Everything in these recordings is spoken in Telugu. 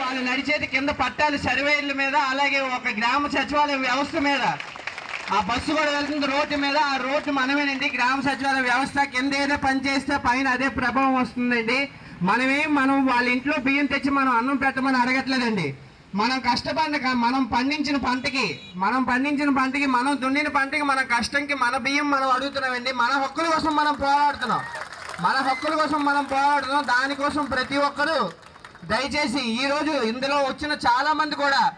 వాళ్ళు నడిచేది కింద పట్టాలు సర్వేయర్ల మీద అలాగే ఒక గ్రామ సచివాలయ వ్యవస్థ మీద. ఆ బస్సు కూడా వెళ్తుంది రోడ్డు మీద ఆ రోడ్డు మనమేనండి. గ్రామ సచివాలయ వ్యవస్థ కింద ఏదో పని చేస్తే పైన అదే ప్రభావం వస్తుందండి. మనమేం మనం వాళ్ళ ఇంట్లో బియ్యం తెచ్చి మనం అన్నం పెట్టమని అడగట్లేదండి. మనం కష్టపడిన మనం పండించిన పంటకి మనం పండించిన పంటకి మనం దున్నిన పంటకి మన కష్టంకి మన బియ్యం మనం అడుగుతున్నామండి. మన హక్కుల కోసం మనం పోరాడుతున్నాం. మన హక్కుల కోసం మనం పోరాడుతున్నాం. దానికోసం ప్రతి ఒక్కరూ దయచేసి ఈరోజు ఇందులో వచ్చిన చాలామంది కూడా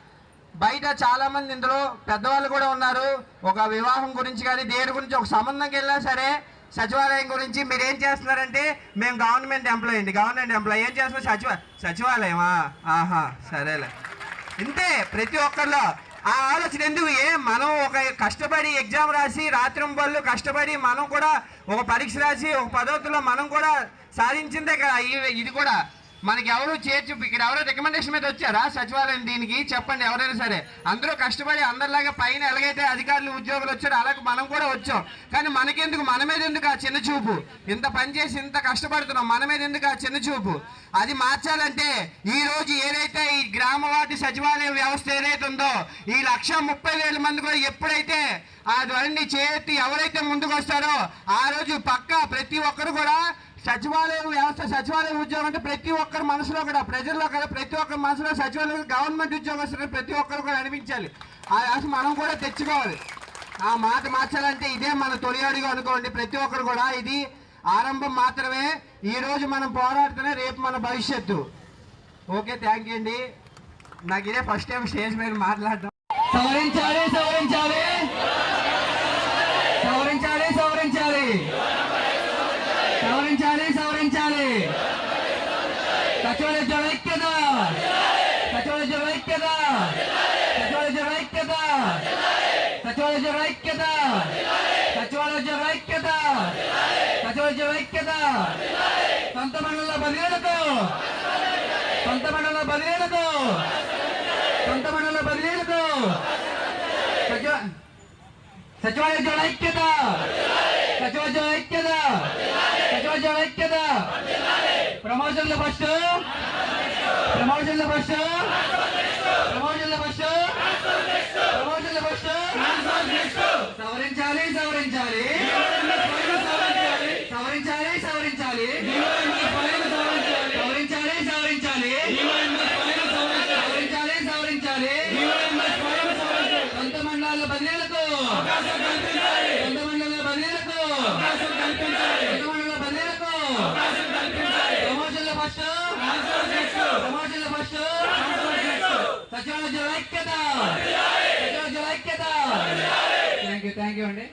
బయట చాలామంది ఇందులో పెద్దవాళ్ళు కూడా ఉన్నారు. ఒక వివాహం గురించి కానీ దేని గురించి ఒక సంబంధంకి వెళ్ళినా సరే సచివాలయం గురించి మీరు ఏం చేస్తున్నారంటే మేము గవర్నమెంట్ ఎంప్లాయీ అండి. Government employee. ఏం చేస్తున్నారు సచివ సచివాలయమా? ఆహా సరేలే. ఇంతే ప్రతి ఒక్కరిలో ఆ ఆలోచన ఎందుకు? ఏ మనం ఒక కష్టపడి ఎగ్జామ్ రాసి రాత్రింబళ్ళు కష్టపడి మనం కూడా ఒక పరీక్ష రాసి ఒక పద్ధతిలో మనం కూడా సాధించిందే కదా. ఈ- ఇది కూడా మనకి ఎవరు చేర్చు ఇక్కడ ఎవరో రికమెండేషన్ మీద వచ్చారా సచివాలయం దీనికి? చెప్పండి ఎవరైనా సరే. అందరూ కష్టపడి అందరిలాగా పైన ఎలాగైతే అధికారులు ఉద్యోగులు వచ్చారో అలాగే మనం కూడా వచ్చాం. కానీ మనకెందుకు? మన మీద ఎందుకు ఆ చిన్న చూపు? ఇంత పని చేసి ఇంత కష్టపడుతున్నాం. మన మీద ఎందుకు ఆ చిన్న చూపు? అది మార్చాలంటే ఈ రోజు ఏదైతే సచివాలయ వ్యవస్థ ఏదైతే ఉందో ఈ లక్ష ముప్పై వేల మంది కూడా ఎప్పుడైతే ఆ ధ్వనిని చేతి ఎవరైతే ముందుకు వస్తారో ఆ రోజు పక్క ప్రతి ఒక్కరు కూడా సచివాలయం వ్యవస్థ సచివాలయం ఉద్యోగం అంటే ప్రతి ఒక్కరి మనసులో కూడా ప్రజల్లో కూడా ప్రతి ఒక్కరి మనసులో సచివాలయం గవర్నమెంట్ ఉద్యోగస్తులు ప్రతి ఒక్కరు కూడా అనిపించాలి. ఆ ఆశ మనం కూడా తెచ్చుకోవాలి. ఆ మాట మార్చాలంటే ఇదే మన తొలి అడుగు అనుకోండి. ప్రతి ఒక్కరు కూడా ఇది ఆరంభం మాత్రమే. ఈరోజు మనం పోరాడుతూనే రేపు మన భవిష్యత్తు. ఓకే థ్యాంక్ యూ అండి. నాకు ఇదే ఫస్ట్ టైం స్టేజ్ మీద మాట్లాడడం. సవరించాలి సవరించాలి. సవరించాలి సవరించాలి. సవరించాలి సవరించాలి. కచోళ జవైక్యత కచోళ జవైక్యత కచోళ జవైక్యత కచోళ జవైక్యత కచోళ జవైక్యత కచోళ జవైక్యత సొంత మండల పదిహేనుకు సొంత మండల బదిలీలకు సొంత మండల బదిలీలకు సచివాలయ ఐక్యత సచివాలయ ఐక్యత సచివాలయ ఐక్యత ప్రమోషన్ల ఫస్ట్. ప్రమోషన్ల ఫస్ట్. ప్రమోషన్ల ఫస్ట్. ప్రమోషన్ల ఫస్ట్. సవరించాలి. సవరించాలి సవరించాలి. సవరించాలి సవరించాలి. సవరించాలి సవరించాలి సవరించాలి సొంత మండలాల బదిలీలకు సొంత మండలాల బదిలీలకు సొంత మండలాల బదిలీలకు ప్రమోషన్ల ఫస్ట్ ప్రమోషన్ల ఫస్ట్ సచివాలయ ఉద్యోగుల ఐక్యత సచివాలయ ఉద్యోగుల ఐక్యత థ్యాంక్ యూ థ్యాంక్ యూ అండి.